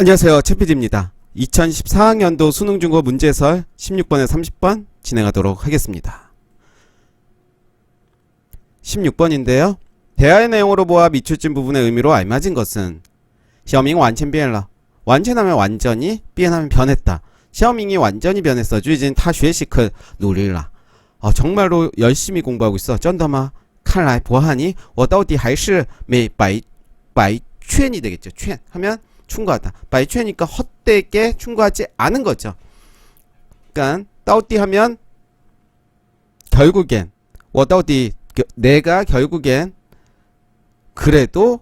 안녕하세요. 채피디입니다. 2014학년도 수능중고 문제설 16번에 30번 진행하도록 하겠습니다. 16번인데요. 대화의 내용으로 보아 미출진 부분의 의미로 알맞은 것은 시어밍 완전 변라 완전하면 완전히 변하면 변했다. 시어밍이 완전히 변했어. 주이진 타쉐시클 노릴라. 어, 아, 정말로 열심히 공부하고 있어. 쩐더마 칼라이 보하니 워다우디 하이시 메이 바이 바이 첸이 되겠죠. 첸 하면 충고하다. 바이추니까 헛되게 충고하지 않은 거죠. 그러니까 따오띠 하면 결국엔 워따오띠 내가 결국엔 그래도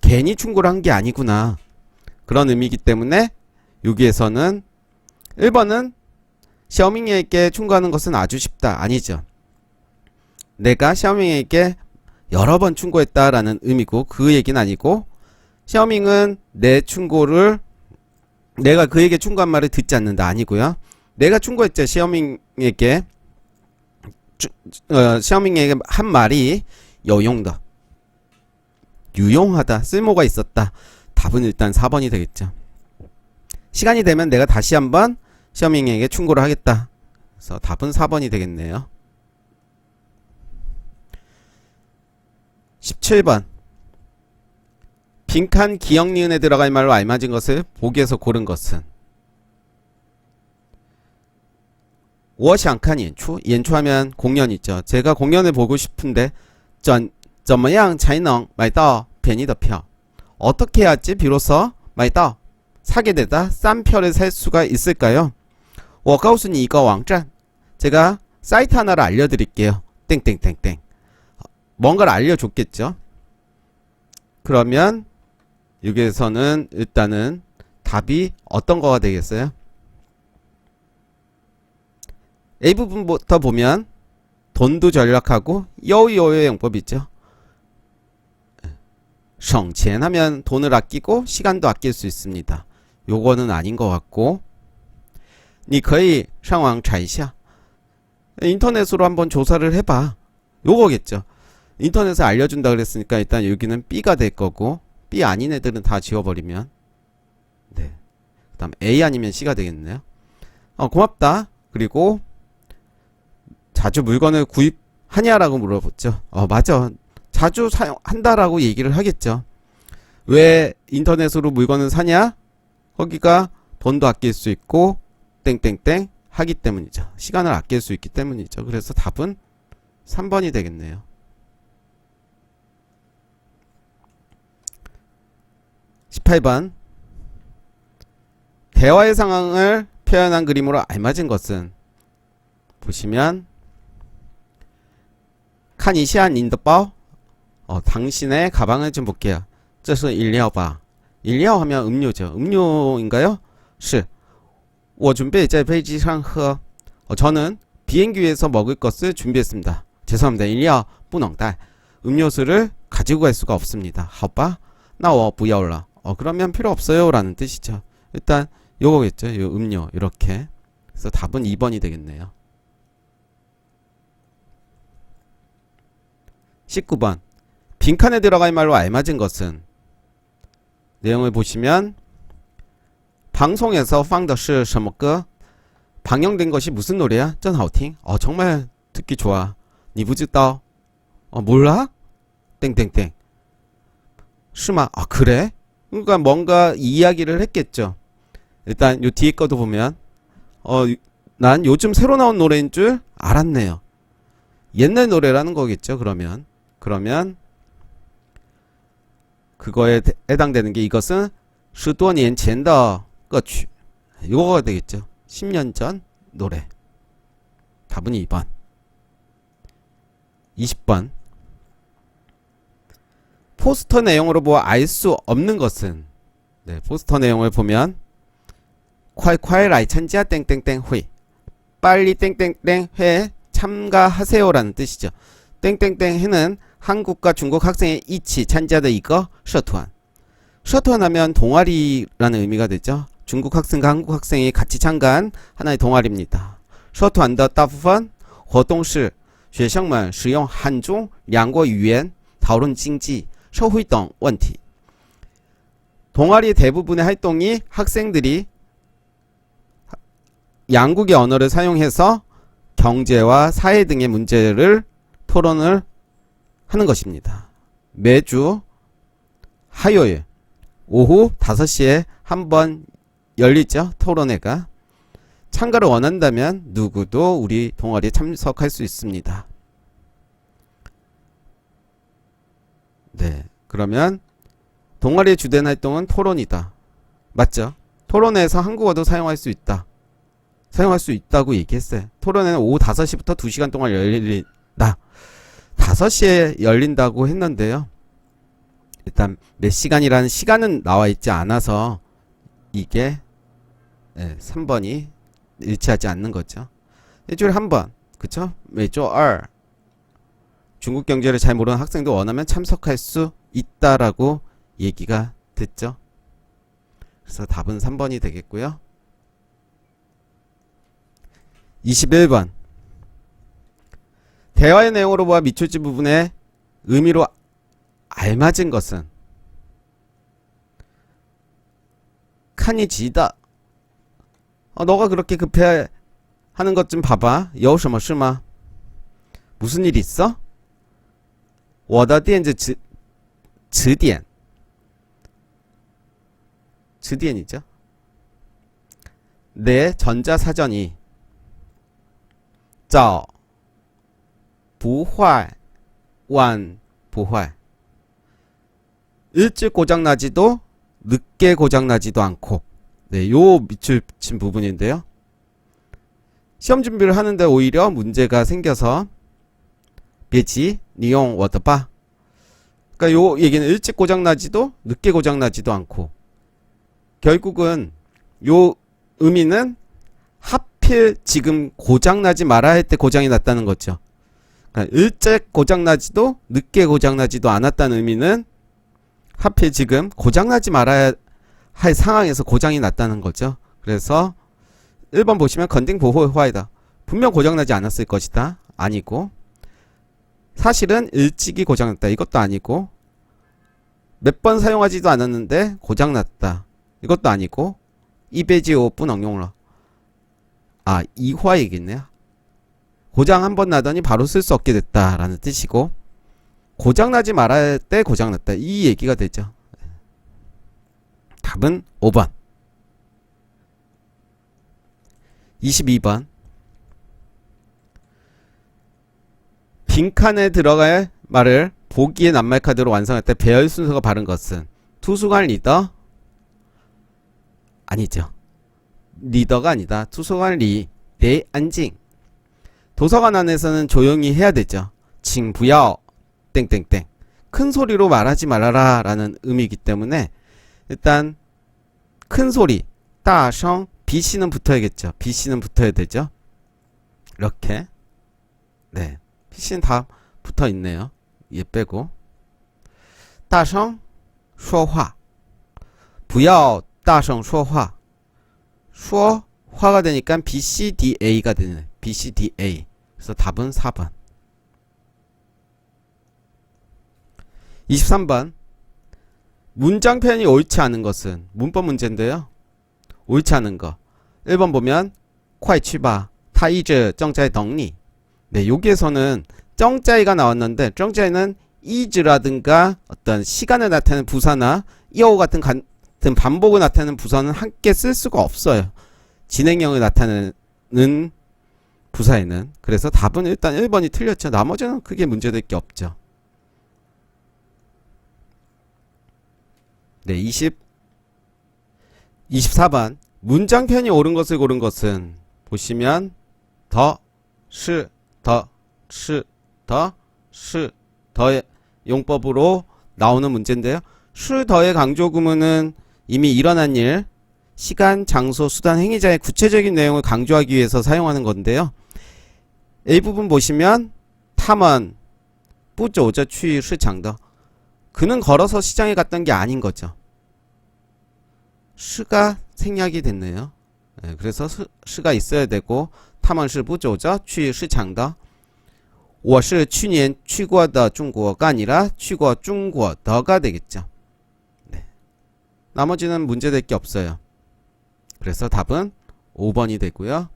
괜히 충고를 한 게 아니구나. 그런 의미이기 때문에 여기에서는 1번은 샤오밍에게 충고하는 것은 아주 쉽다. 아니죠. 내가 샤오밍에게 여러 번 충고했다라는 의미고 그 얘기는 아니고 샤오밍은 내 충고를 내가 그에게 충고한 말을 듣지 않는다 아니고요. 내가 충고했죠. 샤오밍에게 주, 어, 샤오밍에게 한 말이 여용다. 유용하다. 쓸모가 있었다. 답은 일단 4번이 되겠죠. 시간이 되면 내가 다시 한번 샤오밍에게 충고를 하겠다. 그래서 답은 4번이 되겠네요. 17번 빈칸 기억 니은에 들어갈 말로 알맞은 것을 보기에서 고른 것은 我想看 演出 演出하면 공연 있죠. 제가 공연을 보고 싶은데 怎怎么样才能买到便宜的票 어떻게 해야지 비로소 买到 사게 되다 싼 표를 살 수가 있을까요? 我告诉你一个网站 제가 사이트 하나를 알려드릴게요. 땡땡땡땡 뭔가를 알려줬겠죠. 그러면 여기에서는 일단은 답이 어떤 거가 되겠어요? A 부분부터 보면 돈도 절약하고 여유여유의 영법 있죠. 省钱 하면 돈을 아끼고 시간도 아낄 수 있습니다. 요거는 아닌 것 같고 你可以上网查一下 인터넷으로 한번 조사를 해봐. 요거겠죠. 인터넷에 알려준다 그랬으니까 일단 여기는 B가 될 거고 B 아닌 애들은 다 지워버리면 네. 그 다음 A 아니면 C가 되겠네요. 어, 고맙다. 그리고 자주 물건을 구입하냐라고 물어봤죠. 어, 맞아. 자주 사용한다라고 얘기를 하겠죠. 왜 인터넷으로 물건을 사냐? 거기가 돈도 아낄 수 있고 땡땡땡 하기 때문이죠. 시간을 아낄 수 있기 때문이죠. 그래서 답은 3번이 되겠네요. 18번 대화의 상황을 표현한 그림으로 알맞은 것은 보시면 칸이시안 인더바오 어, 당신의 가방을 좀 볼게요. 这是饮料吧 饮料 하면 음료죠. 음료인가요? 是我准备在飞机上喝 어, 저는 비행기 위에서 먹을 것을 준비했습니다. 죄송합니다. 饮料不能带 음료수를 가지고 갈 수가 없습니다. 好吧那我不要了 어, 그러면 필요 없어요. 라는 뜻이죠. 일단, 요거겠죠. 요 음료. 이렇게. 그래서 답은 2번이 되겠네요. 19번. 빈칸에 들어갈 말로 알맞은 것은 내용을 보시면 방송에서 팡더시 셔머크 방영된 것이 무슨 노래야? 쩐하우팅? 어 정말 듣기 좋아. 니부지떠. 어 몰라? 땡땡땡. 시마 아 그래? 그러니까 뭔가 이야기를 했겠죠. 일단 요 뒤에 거도 보면 어 난 요즘 새로 나온 노래인 줄 알았네요. 옛날 노래라는 거겠죠. 그러면 그러면 그거에 해당되는 게 이것은 10多年前的歌曲 이거가 되겠죠. 10년 전 노래. 답은 2번. 20번. 포스터 내용으로 보아 알 수 없는 것은 네, 포스터 내용을 보면 콸콸 라이 찬지야 땡땡땡 회 빨리 땡땡땡 회 참가하세요라는 뜻이죠. 땡땡땡 회는 한국과 중국 학생의 이치 찬지하다 이거 셔투한 셔투한 하면 동아리라는 의미가 되죠. 중국 학생과 한국 학생이 같이 참가한 하나의 동아리입니다. 셔투한的大部分活动是学生们使用汉中两国语言讨论经济 社会等问题。 동아리 대부분의 활동이 학생들이 양국의 언어를 사용해서 경제와 사회 등의 문제를 토론을 하는 것입니다. 매주 화요일 오후 5시에 한 번 열리죠. 토론회가. 참가를 원한다면 누구도 우리 동아리에 참석할 수 있습니다. 네. 그러면 동아리의 주된 활동은 토론이다. 맞죠? 토론회에서 한국어도 사용할 수 있다. 사용할 수 있다고 얘기했어요. 토론회는 오후 5시부터 2시간 동안 열린다. 5시에 열린다고 했는데요. 일단 몇 시간이라는 시간은 나와 있지 않아서 이게 예, 3번이 일치하지 않는 거죠. 일주일에 한 번. 그쵸? 매주 2 중국 경제를 잘 모르는 학생도 원하면 참석할 수 있다라고 얘기가 됐죠. 그래서 답은 3번이 되겠고요. 21번. 대화의 내용으로 보아 미초지 부분의 의미로 알맞은 것은 칸이 지다. 어, 너가 그렇게 급해 하는 것 좀 봐봐. 有什么事吗? 무슨 일 있어? 我的电子词词典 词典이죠. 내 전자사전이 早不坏晚不坏 일찍 고장나지도 늦게 고장나지도 않고 네, 요 밑줄 친 부분인데요. 시험 준비를 하는데 오히려 문제가 생겨서 워드바 그러니까 요 얘기는 일찍 고장나지도 늦게 고장나지도 않고 결국은 요 의미는 하필 지금 고장나지 말아야 할 때 고장이 났다는 거죠. 그러니까 일찍 고장나지도 늦게 고장나지도 않았다는 의미는 하필 지금 고장나지 말아야 할 상황에서 고장이 났다는 거죠. 그래서 1번 보시면 건딩 보호의 화이다. 분명 고장나지 않았을 것이다. 아니고 사실은 일찍이 고장났다. 이것도 아니고 몇 번 사용하지도 않았는데 고장났다. 이것도 아니고 이베지 오픈 응용러 아 이화이겠네요. 고장 한 번 나더니 바로 쓸 수 없게 됐다라는 뜻이고 고장 나지 말아야 할때 고장 났다. 이 얘기가 되죠. 답은 5번. 22번. 빈 칸에 들어갈 말을 보기의 낱말 카드로 완성할 때 배열 순서가 바른 것은 투수관 리더? 아니죠. 리더가 아니다. 투수관 리, 내 안징. 도서관 안에서는 조용히 해야 되죠. 칭부여 땡땡땡. 큰 소리로 말하지 말아라 라는 의미이기 때문에 일단 큰 소리 따성 BC는 붙어야겠죠. BC는 붙어야 되죠. 이렇게 네 BC는 다 붙어 있네요. 얘 빼고 大声说话不要大声说话说화가 되니까 BCDA가 되네. BCDA. 그래서 답은 4번. 23번. 문장 표현이 옳지 않은 것은 문법 문제인데요. 옳지 않은 거. 1번 보면 快去吧. 他一直正在等你. 네, 여기에서는 정자이가 나왔는데 정자이는 이즈라든가 어떤 시간을 나타내는 부사나 이어 같은 같은 반복을 나타내는 부사는 함께 쓸 수가 없어요. 진행형을 나타내는 부사에는 그래서 답은 일단 1번이 틀렸죠. 나머지는 크게 문제될 게 없죠. 네, 20 24번 문장 편이 옳은 것을 고른 것은 보시면 더, 시, 더, 시, 더, 시, 더의 용법으로 나오는 문제인데요. 시, 더의 강조 구문은 이미 일어난 일, 시간, 장소, 수단, 행위자의 구체적인 내용을 강조하기 위해서 사용하는 건데요. A 부분 보시면 탐은 뿌조저 취 시장더 그는 걸어서 시장에 갔던 게 아닌 거죠. 시가 생략이 됐네요. 네, 그래서 시, 시가 있어야 되고 탐은是 뿌조저 취 시장더 我是去年去过的中国가 아니라 去过中国的가 되겠죠. 네. 나머지는 문제될 게 없어요. 그래서 답은 5번이 되고요.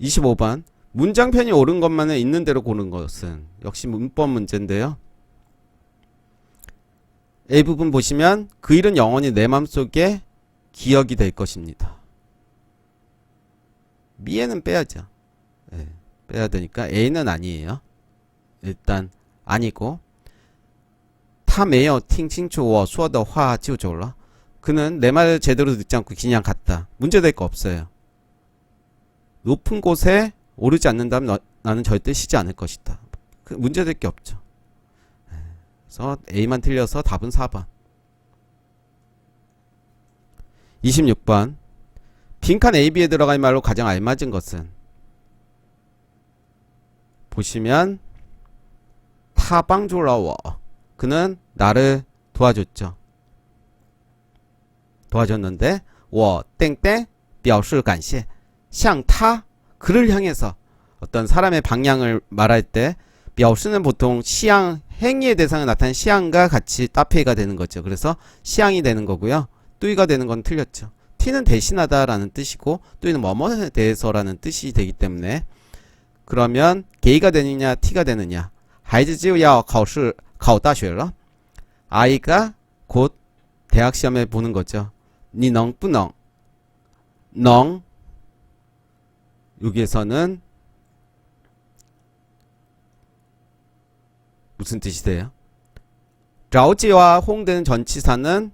25번 문장편이 옳은 것만을 있는 대로 고른 것은 역시 문법 문제인데요. A 부분 보시면 그 일은 영원히 내 맘속에 기억이 될 것입니다. 미에는 빼야죠. 예, 빼야 되니까 A는 아니에요. 일단 아니고 他没有听清楚我说的话就走了. 그는 내 말을 제대로 듣지 않고 그냥 갔다. 문제될 거 없어요. 높은 곳에 오르지 않는다면 너- 나는 절대 쉬지 않을 것이다. 그 문제될 게 없죠. 예, 그래서 A만 틀려서 답은 4번. 26번. 빈칸 A, B에 들어갈 말로 가장 알맞은 것은 보시면 타방조라워 그는 나를 도와줬죠. 도와줬는데 我 땡땡 表示感谢向他 그를 향해서 어떤 사람의 방향을 말할 때表示는 보통 시향 행위의 대상을 나타낸 시향과 같이 따페이가 되는 거죠. 그래서 시향이 되는 거고요. to이가 되는 건 틀렸죠. 티는 대신하다라는 뜻이고 to이는 뭐뭐에 대해서라는 뜻이 되기 때문에 그러면 게이가 되느냐 티가 되느냐 하이즈지우야 가오시 가오다쉐라 아이가 곧 대학 시험에 보는 거죠. 니넝뿌넝 넝 여기에서는 무슨 뜻이 돼요? 라오지와 홍대는 전치사는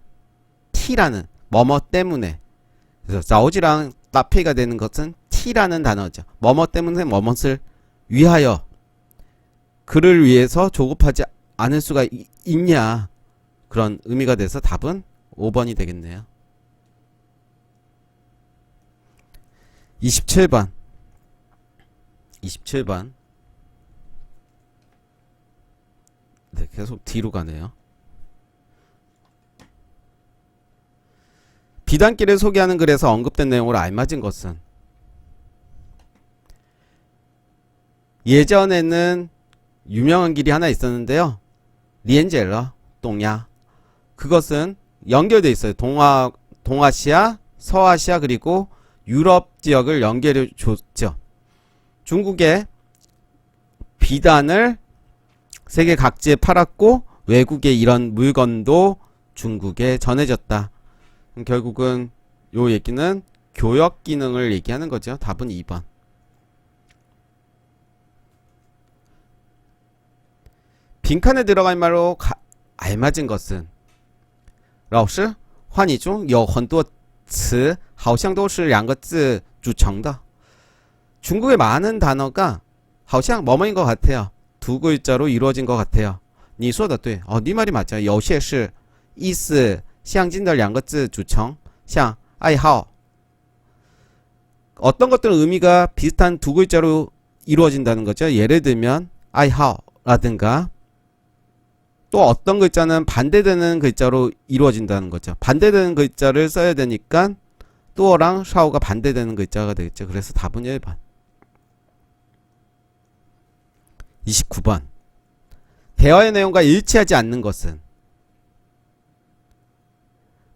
t라는 뭐뭐 때문에 그래서 자오지랑 따페이가 되는 것은 t라는 단어죠. 뭐뭐 때문에 뭐뭇을 위하여 그를 위해서 조급하지 않을 수가 이- 있냐 그런 의미가 돼서 답은 5번이 되겠네요. 27번 27번 네, 계속 뒤로 가네요. 비단길을 소개하는 글에서 언급된 내용으로 알맞은 것은 예전에는 유명한 길이 하나 있었는데요. 리엔젤러, 동야. 그것은 연결돼 있어요. 동아, 동아시아, 서아시아 그리고 유럽 지역을 연결해 줬죠. 중국의 비단을 세계 각지에 팔았고 외국의 이런 물건도 중국에 전해졌다. 그럼 결국은 요 얘기는 교역 기능을 얘기하는 거죠. 답은 2번. 빈칸에 들어갈 말로 가- 알맞은 것은 老师话语中有很多词好像都是两个字组成的 중국의 많은 단어가 好像 뭐뭐인 것 같아요. 두 글자로 이루어진 것 같아요. 你说的对. 어, 네 말이 맞아. 有些是意思 相近的两个字组成像爱好 어떤 것들은 의미가 비슷한 두 글자로 이루어진다는 거죠. 예를 들면 아이하오라든가 또 어떤 글자는 반대되는 글자로 이루어진다는 거죠. 반대되는 글자를 써야 되니까 또랑 샤오가 반대되는 글자가 되겠죠. 그래서 답은 1번. 29번. 대화의 내용과 일치하지 않는 것은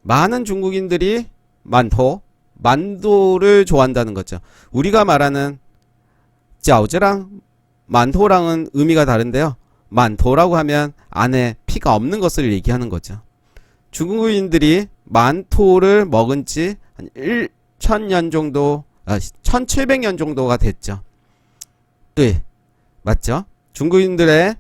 많은 중국인들이 만토, 만두를 좋아한다는 거죠. 우리가 말하는 짜오즈랑 만토랑은 의미가 다른데요. 만토라고 하면 안에 피가 없는 것을 얘기하는 거죠. 중국인들이 만토를 먹은 지 한 1000년 정도, 아, 1700년 정도가 됐죠. 네, 맞죠? 중국인들의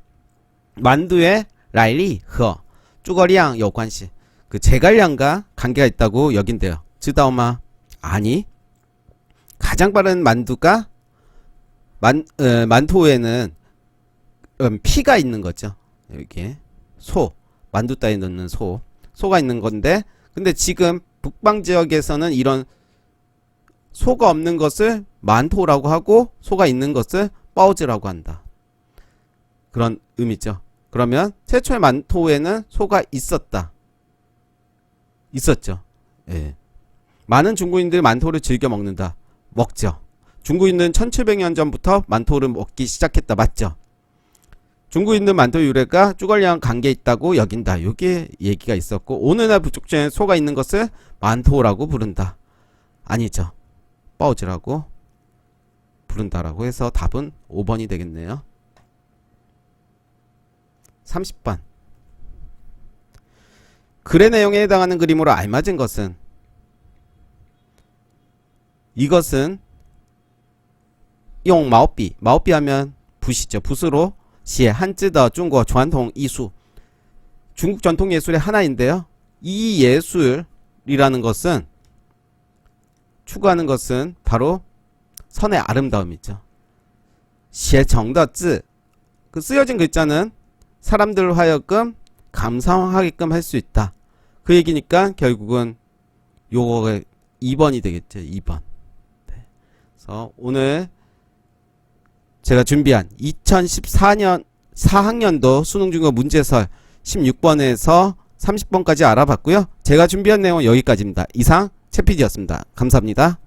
만두의 라일리, 허, 쭈거리양, 요관시. 그 제갈량과 관계가 있다고 여긴대요. 지다오마 아니 가장 빠른 만두가 만 어, 만토에는 음, 피가 있는 거죠. 여기 소 만두 따위 넣는 소 소가 있는 건데 근데 지금 북방 지역에서는 이런 소가 없는 것을 만토라고 하고 소가 있는 것을 뻐우즈라고 한다. 그런 의미죠. 그러면 최초의 만토에는 소가 있었다. 있었죠. 예. 많은 중국인들이 만토를 즐겨 먹는다. 먹죠. 중국인들은 1700년 전부터 만토를 먹기 시작했다. 맞죠? 있는 만도 유래가 쭈걸리랑 관계 있다고 여긴다. 요게 얘기가 있었고 오늘날 북쪽전에 소가 있는 것을 만토라고 부른다. 아니죠. 뻐우즈라고 부른다라고 해서 답은 5번이 되겠네요. 30번. 글의 내용에 해당하는 그림으로 알맞은 것은 이것은 용 마오비 마오비 하면 붓이죠. 붓으로 시에 한쯔더 중국 전통 이수 중국 전통 예술의 하나인데요. 이 예술이라는 것은 추구하는 것은 바로 선의 아름다움이죠. 시정더字그 쓰여진 글자는 사람들 하여금 감상하게끔 할 수 있다. 그 얘기니까 결국은 요거가 2번이 되겠죠. 2번. 네. 그래서 오늘 제가 준비한 2014년 4학년도 수능 중국 문제설 16번에서 30번까지 알아봤고요. 제가 준비한 내용은 여기까지입니다. 이상 최PD였습니다. 감사합니다.